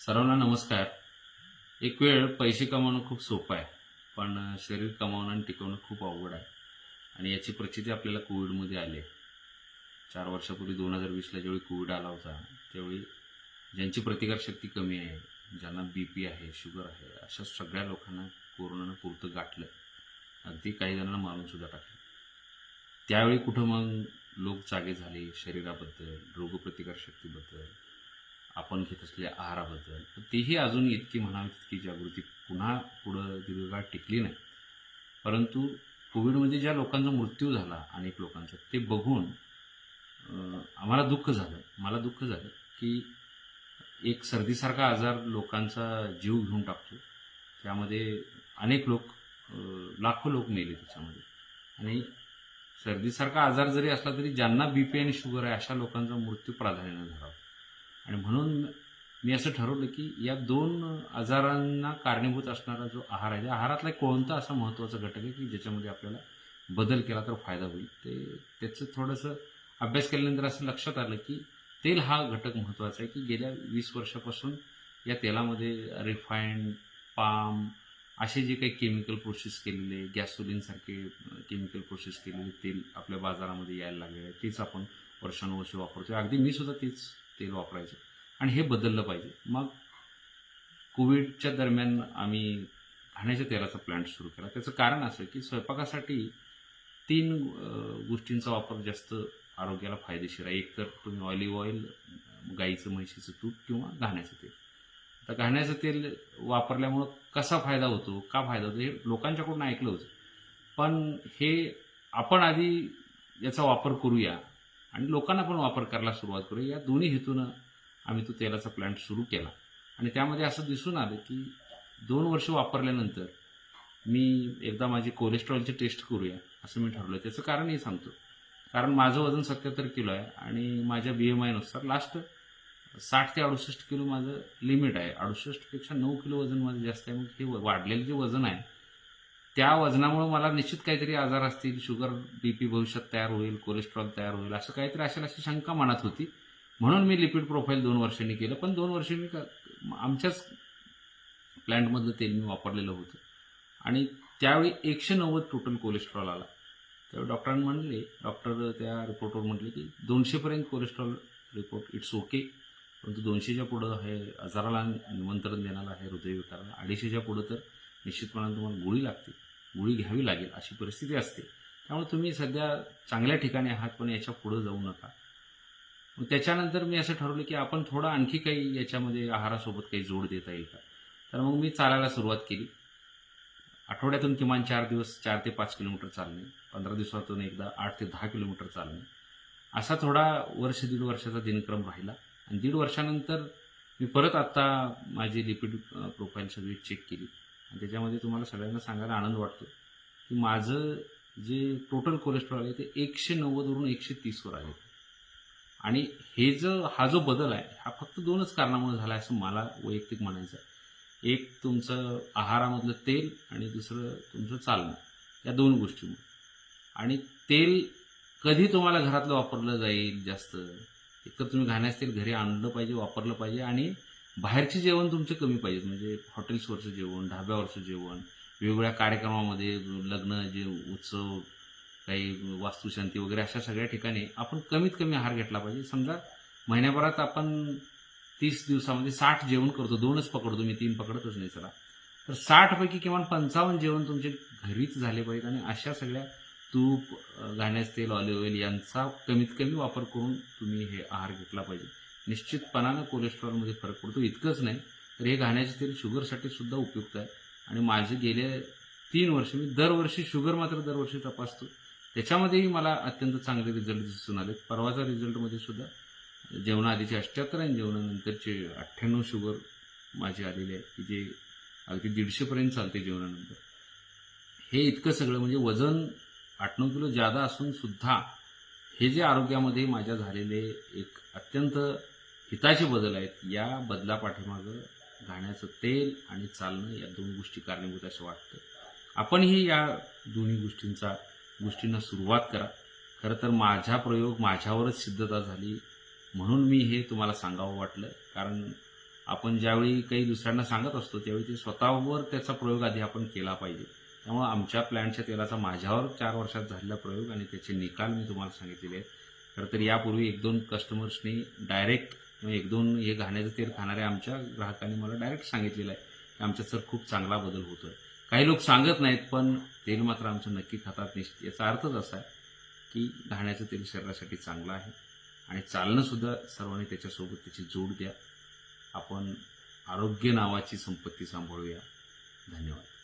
सर्वांना नमस्कार. एक वेळ पैसे कमावणं खूप सोपं आहे पण शरीर कमावणं आणि टिकवणं खूप अवघड आहे. आणि याची प्रचिती आपल्याला कोविडमध्ये आली आहे. चार वर्षापूर्वी दोन हजार वीसला ज्यावेळी कोविड आला होता त्यावेळी ज्यांची प्रतिकारशक्ती कमी आहे ज्यांना बी पी आहे शुगर आहे अशा सगळ्या लोकांना कोरोनानं पुरतं गाठलं. अगदी काही जणांना मारूनसुद्धा टाकलं. त्यावेळी कुठं मग लोक जागे झाले शरीराबद्दल रोगप्रतिकारशक्तीबद्दल? आपण घेत असलेल्या आहाराबद्दल. तर तेही अजून इतकी म्हणावी तितकी जागृती पुन्हा पुढं दीर्घकाळ टिकली नाही. परंतु कोविडमध्ये ज्या लोकांचा मृत्यू झाला अनेक लोकांचा ते बघून आम्हाला दुःख झालं. मला दुःख झालं की एक सर्दीसारखा आजार लोकांचा जीव घेऊन टाकतो. त्यामध्ये अनेक लोक लाखो लोक मेले त्याच्यामध्ये. आणि सर्दीसारखा आजार जरी असला तरी ज्यांना बी पी आणि शुगर आहे अशा लोकांचा मृत्यू प्राधान्य झाला होता. आणि म्हणून मी असं ठरवलं की या दोन आजारांना कारणीभूत असणारा जो आहार आहे त्या आहारातला एक कोणता असा महत्त्वाचा घटक आहे की ज्याच्यामध्ये आपल्याला बदल केला तर फायदा होईल? ते त्याचं थोडंसं अभ्यास केल्यानंतर असं लक्षात आलं की तेल हा घटक महत्त्वाचा आहे की गेल्या वीस वर्षापासून या तेलामध्ये रिफाईंड पाम असे जे काही केमिकल प्रोसेस केलेले गॅसोलिनसारखे केमिकल प्रोसेस केलेले तेल आपल्या बाजारामध्ये यायला लागलेलं आहे. तेच आपण वर्षानुवर्ष वापरतो अगदी मी सुद्धा तेच तेल वापरायचं. आणि हे बदललं पाहिजे. मग कोविडच्या दरम्यान आम्ही घाण्याच्या तेलाचा प्लॅन्ट सुरू केला. त्याचं कारण असं की स्वयंपाकासाठी तीन गोष्टींचा वापर जास्त आरोग्याला फायदेशीर आहे. एक तर तुम्ही ऑलिव्ह ऑइल गाईचं म्हैशीचं तूप किंवा घाण्याचं तेल. तर घाण्याचं तेल वापरल्यामुळं कसा फायदा होतो? का फायदा होतो? हे लोकांच्याकडून ऐकलं होतं. पण हे आपण आधी याचा वापर करूया. आणि लोकांना पण वापर करायला सुरुवात करू. या दोन्ही हेतूनं आम्ही तो तेलाचा प्लांट सुरू केला. आणि त्यामध्ये असं दिसून आलं की दोन वर्ष वापरल्यानंतर मी एकदा माझी कोलेस्ट्रॉलची टेस्ट करूया असं मी ठरवलं त्याचं कारणही सांगतो. कारण माझं वजन सत्याहत्तर किलो आहे आणि माझ्या बी एम आयनुसार लास्ट साठ ते अडुसष्ट किलो माझं लिमिट आहे. अडुसष्टपेक्षा नऊ किलो वजन माझं जास्त आहे. मग हे वाढलेलं जे वजन आहे त्या वजनामुळे मला निश्चित काहीतरी आजार असतील शुगर बी पी भविष्यात तयार होईल कोलेस्ट्रॉल तयार होईल असं काहीतरी असेल अशी शंका मनात होती. म्हणून मी लिपिड प्रोफाईल दोन वर्षांनी केलं पण दोन वर्ष मी का- आमच्याच प्लॅन्टमधलं तेल मी वापरलेलं होतं. आणि त्यावेळी एकशे नव्वद टोटल कोलेस्ट्रॉल आला. त्यावेळी डॉक्टरांनी म्हणले डॉक्टर त्या रिपोर्टवर म्हटले की दोनशेपर्यंत कोलेस्ट्रॉल रिपोर्ट इट्स ओके परंतु दोनशेच्या पुढं हे आजाराला निमंत्रण देणारा आहे हृदयविकाराला अडीचशेच्या पुढं तर निश्चितपणाने तुम्हाला गोळी लागते. गोळी घ्यावी लागेल अशी परिस्थिती असते. त्यामुळे तुम्ही सध्या चांगल्या ठिकाणी आहात पण याच्या पुढं जाऊ नका. मग त्याच्यानंतर मी असं ठरवलं की आपण थोडं आणखी काही याच्यामध्ये आहारासोबत काही जोड देता येईल का? तर मग मी चालायला सुरुवात केली. आठवड्यातून किमान चार दिवस चार ते पाच किलोमीटर चालणे पंधरा दिवसातून एकदा आठ ते दहा किलोमीटर चालणे. असा थोडा वर्ष दीड वर्षाचा दिनक्रम राहिला. आणि दीड वर्षानंतर मी परत आत्ता माझी लिपिड प्रोफाईल सगळी चेक केली. आणि त्याच्यामध्ये तुम्हाला सगळ्यांना सांगायला आनंद वाटतो. की माझं जे टोटल कोलेस्ट्रॉल आहे ते एकशे नव्वदवरून एकशे तीसवर आहे. आणि हे जो हा जो बदल आहे हा फक्त दोनच कारणामुळे झाला आहे असं मला वैयक्तिक म्हणायचं आहे. एक तुमचं आहारामधलं तेल आणि दुसरं तुमचं चालणं या दोन गोष्टीमुळे. आणि तेल कधी तुम्हाला घरातलं वापरलं जाईल जास्त? एक तर तुम्ही घाण्यास तेल घरी आणलं पाहिजे वापरलं पाहिजे आणि बाहेरचे जेवण तुमचे कमी पाहिजेत म्हणजे हॉटेल्सवरचं जेवण ढाब्यावरचं जेवण वेगवेगळ्या कार्यक्रमामध्ये लग्न जे उत्सव काही वास्तुशांती वगैरे अशा सगळ्या ठिकाणी आपण कमीत कमी आहार घेतला पाहिजे. समजा महिन्याभरात आपण तीस दिवसामध्ये साठ जेवण करतो दोनच पकडतो मी तीन पकडतच नाही चला. तर साठपैकी किमान पंचावन्न जेवण तुमचे घरीच झाले पाहिजे आणि अशा सगळ्या तूप घाण्याचं तेल ऑलिव्ह ऑइल यांचा कमीत कमी वापर करून तुम्ही हे आहार घेतला पाहिजे. निश्चितपणानं कोलेस्ट्रॉलमध्ये फरक पडतो. इतकंच नाही तर हे घाण्याचे तेल शुगरसाठी सुद्धा उपयुक्त आहे. आणि माझे गेले तीन वर्ष मी दरवर्षी शुगर मात्र दरवर्षी तपासतो. त्याच्यामध्येही मला अत्यंत चांगले रिझल्ट दिसून आले परवाचा रिझल्टमध्ये सुद्धा जेवणाआधीचे अष्ट्याहत्तर आणि जेवणानंतरचे अठ्ठ्याण्णव शुगर माझे आलेले आहेत की जे अगदी दीडशेपर्यंत चालते जेवणानंतर. हे इतकं सगळं म्हणजे वजन आठ नऊ किलो जादा असून सुद्धा हे जे आरोग्यामध्ये माझ्या झालेले एक अत्यंत हिताचे बदल आहेत. या बदला पाठीमागं घाण्याचं तेल आणि चालणं या दोन गोष्टी कारणीभूत असं वाटतं. आपणही या दोन्ही गोष्टींचा गोष्टींना सुरुवात करा. खरं तर माझा प्रयोग माझ्यावरच सिद्धता झाली म्हणून मी हे तुम्हाला सांगावं वाटलं. कारण आपण ज्यावेळी काही दुसऱ्यांना सांगत असतो त्यावेळी ते स्वतःवर त्याचा प्रयोग आधी आपण केला पाहिजे. त्यामुळे आमच्या प्लॅनच्या तेलाचा माझ्यावर चार वर्षात झालेला प्रयोग आणि त्याचे निकाल मी तुम्हाला सांगितलेले आहेत. खरं तर यापूर्वी एक दोन कस्टमर्सनी डायरेक्ट किंवा एक दोन हे घाण्याचं तेल खाणाऱ्या आमच्या ग्राहकांनी मला डायरेक्ट सांगितलेलं आहे की आमच्यात सर खूप चांगला बदल होतोय. काही लोक सांगत नाहीत पण तेल मात्र आमचं नक्की खातात निश्चित. याचा अर्थच असा आहे की घाण्याचं तेल शरीरासाठी चांगलं आहे आणि चालणंसुद्धा सर्वांनी त्याच्यासोबत त्याची जोड द्या. आपण आरोग्य नावाची संपत्ती सांभाळूया. धन्यवाद.